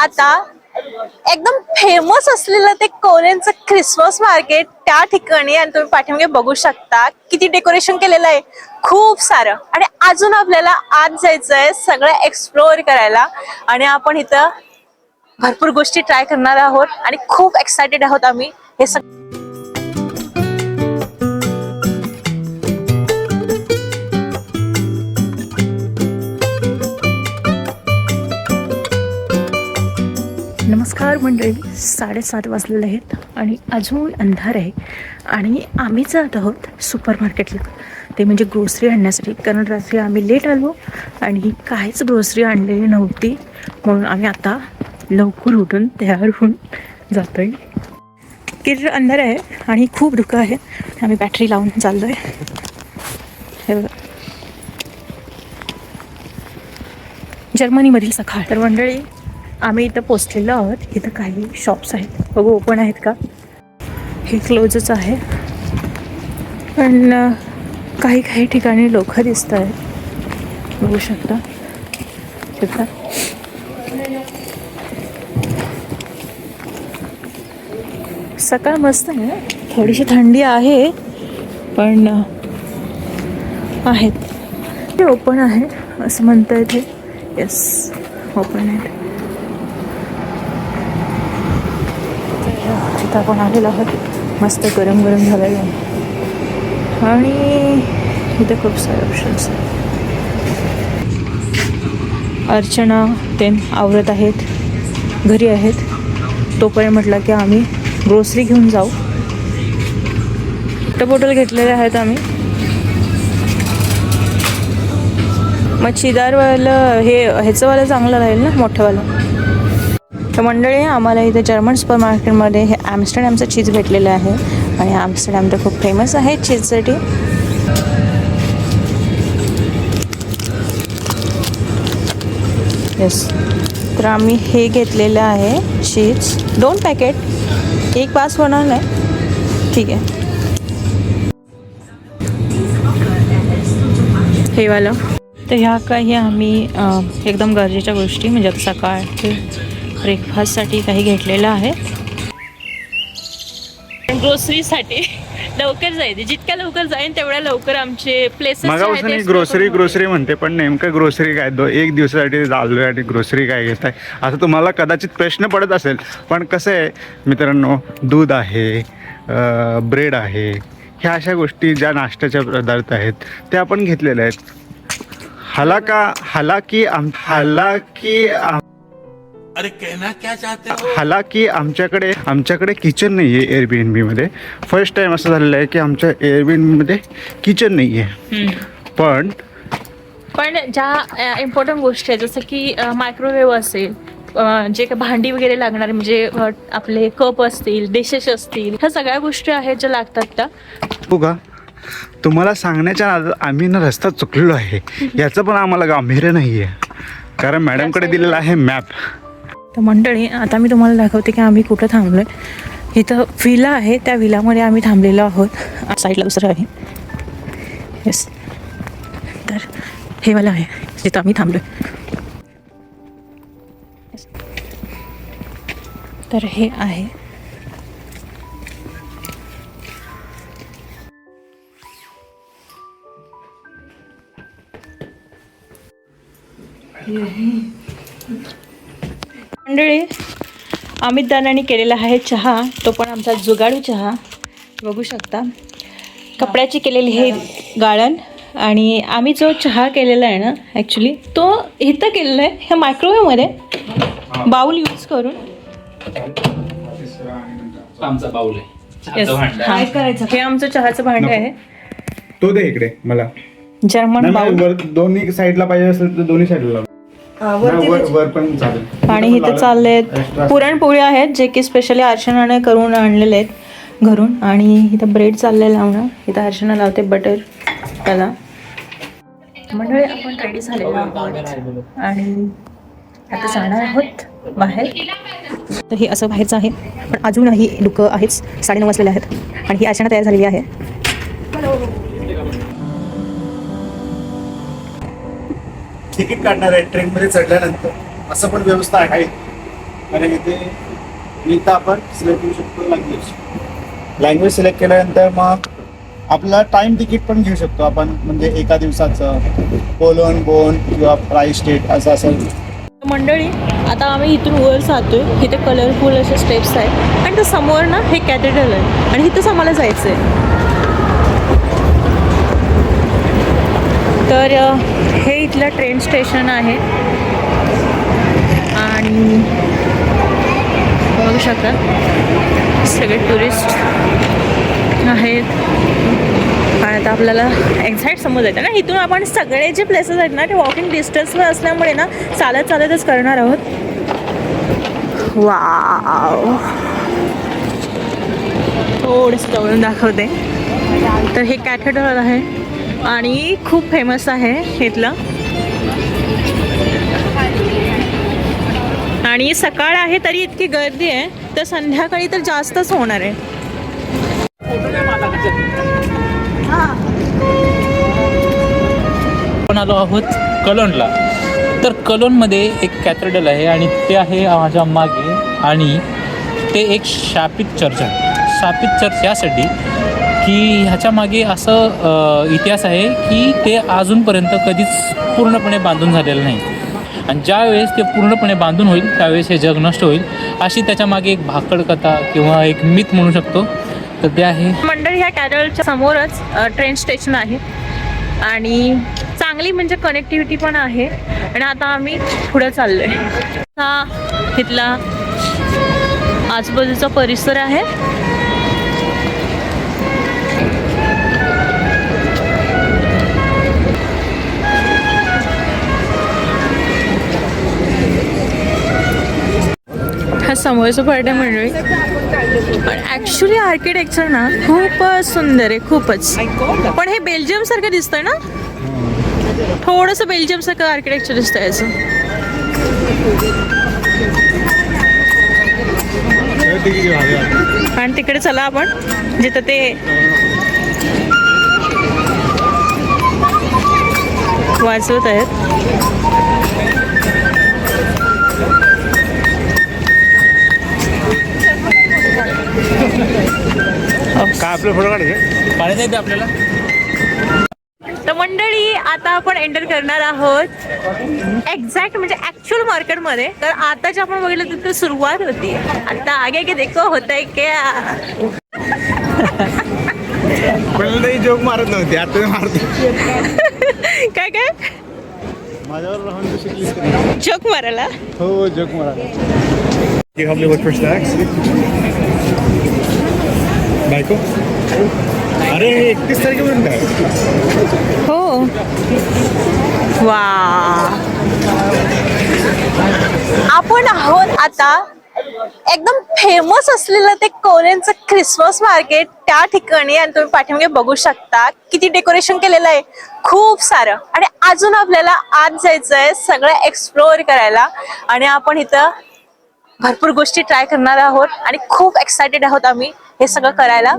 आता एकदम फेमस असलेलं ते कोरियनचं ख्रिसमस मार्केट त्या ठिकाणी आणि तुम्ही पाठीमागे बघू शकता. किती डेकोरेशन केलेलं आहे. खूप सारं. आणि अजून आपल्याला आत जायचंय सगळं एक्सप्लोअर करायला. आणि आपण इथं भरपूर गोष्टी ट्राय करणार आहोत. आणि खूप एक्सायटेड आहोत आम्ही. हे सग मंडळी साडेसात वाजलेले आहेत आणि अजून अंधार आहे. आणि आम्ही जात आहोत सुपर मार्केटला ते म्हणजे ग्रोसरी आणण्यासाठी. कारण रात्री आम्ही लेट आलो आणि काहीच ग्रोसरी आणलेली नव्हती. म्हणून आम्ही आता लवकर उठून तयार होऊन जातो आहे किर अंधार आहे आणि खूप धुकं आहे. आम्ही बॅटरी लावून चाललो आहे हे बघा. जर्मनीमधील सकाळ तर मंडळी आम्ही इथं पोचलेलो आहोत. इथं काही शॉप्स आहेत. बघू ओपन आहेत का? हे क्लोजच आहे. पण काही काही ठिकाणी लोक दिसत आहेत. बघू शकता. तिथं सकाळ मस्त आहे थोडीशी थंडी आहे पण आहेत. ते ओपन आहे असं म्हणता येते. येस ओपन आहेत. आता आपण आलेलो आहोत मस्त गरम गरम झालेलं आहे. आणि इथे खूप सारे ऑप्शन्स आहेत. अर्चना ते आवरत आहेत. घरी आहेत. तोपर्यंत म्हटलं की आम्ही ग्रोसरी घेऊन जाऊ. तर बॉटल घेतलेले आहेत आम्ही. मच्छीदारवालं हे ह्याचंवालं चांगलं राहील ना? मोठंवालं तर मंडळी आम्हाला इथे जर्मन सुपर मार्केटमध्ये हे ॲम्स्टरडॅमचं चीज भेटलेलं आहे. आणि ॲम्स्टरडॅम तर खूप फेमस आहे चीजसाठी येस तर आम्ही हे घेतलेलं आहे चीज दोन पॅकेट एक पास होणार नाही ठीक आहे. हे वालं. तर ह्या काही आम्ही एकदम गरजेच्या गोष्टी म्हणजे आता सकाळ ते ब्रेकफास्टसाठी काही घेतलेलं आहे. ग्रोसरीसाठी लवकर जायचे जितक्या लवकर जाईन तेवढ्या लवकर आमचे प्लेसेस ग्रोसरी ग्रोसरी म्हणते पण नेमकं ग्रोसरी काय? दो एक दिवसासाठी चाललोय आणि ग्रोसरी काय घेत आहे असं तुम्हाला कदाचित प्रश्न पडत असेल पण कसं आहे मित्रांनो दूध आहे ब्रेड आहे ह्या अशा गोष्टी ज्या नाश्त्याच्या पदार्थ आहेत ते आपण घेतलेल्या आहेत. हालाका हालाकी आम हालाकी आम- अरे कहना क्या चाहते हो? हालाकी आमच्याकडे आमच्याकडे किचन नाही आहे एअरबीएनबी मध्ये. फर्स्ट टाइम असं झालेलं आहे की आमच्या एअरबीएनबी मध्ये किचन नाही आहे पण पण ज्या इम्पॉर्टंट गोष्टी आहेत जसं की मायक्रोवेव्ह असेल जे काही भांडी वगैरे लागणारे म्हणजे आपले कप असतील डिशेस असतील ह्या सगळ्या गोष्टी आहेत ज्या लागतात त्या. बघा तुम्हाला सांगण्याच्या नादात आम्ही ना रस्ता चुकलेलो आहे. याचं पण आम्हाला गांभीर्य नाही आहे कारण मॅडमकडे दिलेला आहे मॅप तर मंडळी आता मी तुम्हाला दाखवते की आम्ही कुठं थांबलो आहे इथं विला आहे त्या विलामध्ये आम्ही थांबलेलो आहोत. साईडला दुसरं आहे. येस तर हे वाला आहे जिथं आम्ही थांबलो तर हे आहे. मंडळी अमित दानाने केलेला आहे चहा. तो पण आमचा जुगाडू चहा. बघू शकता. कपड्याची केलेली हे गाळण आणि आम्ही जो चहा केलेला आहे ना ॲक्च्युली तो इथं केलेला आहे ह्या मायक्रोवेव्हमध्ये बाऊल यूज करून. आमचा बाऊल आहे. Yes. हा. हे आमचं चहाचं भांडं आहे. तो दे इकडे मला. जर्मन बाऊल दोन्ही साईडला पाहिजे असेल तर दोन्ही साईडला वर वर पण चालेल. आणि इथे चालले आहेत पुरणपोळी आहेत जे की स्पेशली अर्चनाने करून आणलेले आहेत घरून. आणि इथं ब्रेड चाललंय लावणं इथं अर्चना लावते बटर त्याला. मंडळी आपण रेडी झालेलो आहोत. आणि आता जाणार आहोत बाहेर. तर हे असं बाहेरचं आहे. पण अजूनही दुःख आहेच साडेनऊ वाजलेले आहेत. आणि ही अर्चना तयार झालेली आहे. तिकीट काढणार आहे ट्रेनमध्ये चढल्यानंतर. असं पण व्यवस्था आहे. कारण इथे इथं आपण सिलेक्ट करू शकतो लँग्वेज लँग्वेज सिलेक्ट केल्यानंतर मग आपला टाइम तिकीट पण घेऊ शकतो आपण. म्हणजे एका दिवसाचं बोलोन बोन किंवा प्राईस स्टेट असं असेल मंडळी आता आम्ही इथून वर जातोय. इथे कलरफुल असे स्टेप्स आहेत. आणि त्या समोर ना हे कॅथेड्रल आहे. आणि इथंच आम्हाला जायचं आहे तर हे इथलं ट्रेन स्टेशन आहे. आणि बघू शकता सगळे टुरिस्ट आहेत. आणि आता आपल्याला एक्झॅक्ट समज येतं ना? इथून आपण सगळे जे प्लेसेस आहेत ना ते वॉकिंग डिस्टन्सवर असल्यामुळे ना चालत चालतच करणार आहोत. वाव थोडंसं जवळून दाखवते. तर हे कॅथेड्रल आहे. आणि खूप फेमस आहे इथलं. आणि सकाळ आहे तरी इतकी गर्दी आहे तर संध्याकाळी तर जास्तच होणार आहे. आपण आलो आहोत कलोनला. तर कलोनमध्ये एक कॅथेड्रल आहे आणि ते आहे माझ्या मागे आणि ते एक शापित चर्च आहे. शापित चर्च यासाठी की ह्याच्या मागे असं इतिहास आहे की ते अजूनपर्यंत कधीच पूर्णपणे बांधून झालेलं नाही. आणि ज्या वेळेस ते पूर्णपणे बांधून होईल त्यावेळेस हे जग नष्ट होईल अशी त्याच्यामागे एक भाकड कथा किंवा एक मिथ म्हणू शकतो. तर ते आहे. मंडळ ह्या कॅरलच्या समोरच ट्रेन स्टेशन आहे. आणि चांगली म्हणजे कनेक्टिव्हिटी पण आहे. आणि आता आम्ही पुढे चाललोय. हा तिथला आजूबाजूचा परिसर आहे. समोरचं पार्टी मंडळी पण ॲक्च्युली आर्किटेक्चर ना खूपच सुंदर आहे खूपच. पण हे बेल्जियम सारखं दिसतंय ना? थोडंसं बेल्जियम सारखं आर्किटेक्चर दिसतंय याचं आणि तिकडे चला आपण जिथं ते वाजवत आहेत. काय आपलं फोटो काढायचे? पाणी नाही आपल्याला. तर मंडळी आता आपण एंटर करणार आहोत एक्झॅक्ट म्हणजे ऍक्च्युअल मार्केटमध्ये तर आता जे आपण बघितलं तिथं सुरुवात होती. आता आगे के देखो होत आहे क्या जोक मारत नव्हती. आता मारते. काय काय? माझ्यावर राहून? जोक मारायला? हो जोक मारा बायको? अरे एकतीस तारखेपर्यंत आहे. हो. वा. आपण आहोत आता एकदम फेमस असलेलं ते कोरियनचं क्रिसमस मार्केट त्या ठिकाणी आणि तुम्ही पाठीमागे बघू शकता किती डेकोरेशन केलेलं आहे. खूप सारं. आणि अजून आपल्याला आत जायचं आहे सगळं एक्सप्लोअर करायला. आणि आपण इथं भरपूर गोष्टी ट्राय करणार आहोत आणि खूप एक्सायटेड आहोत आम्ही हे सगळं करायला.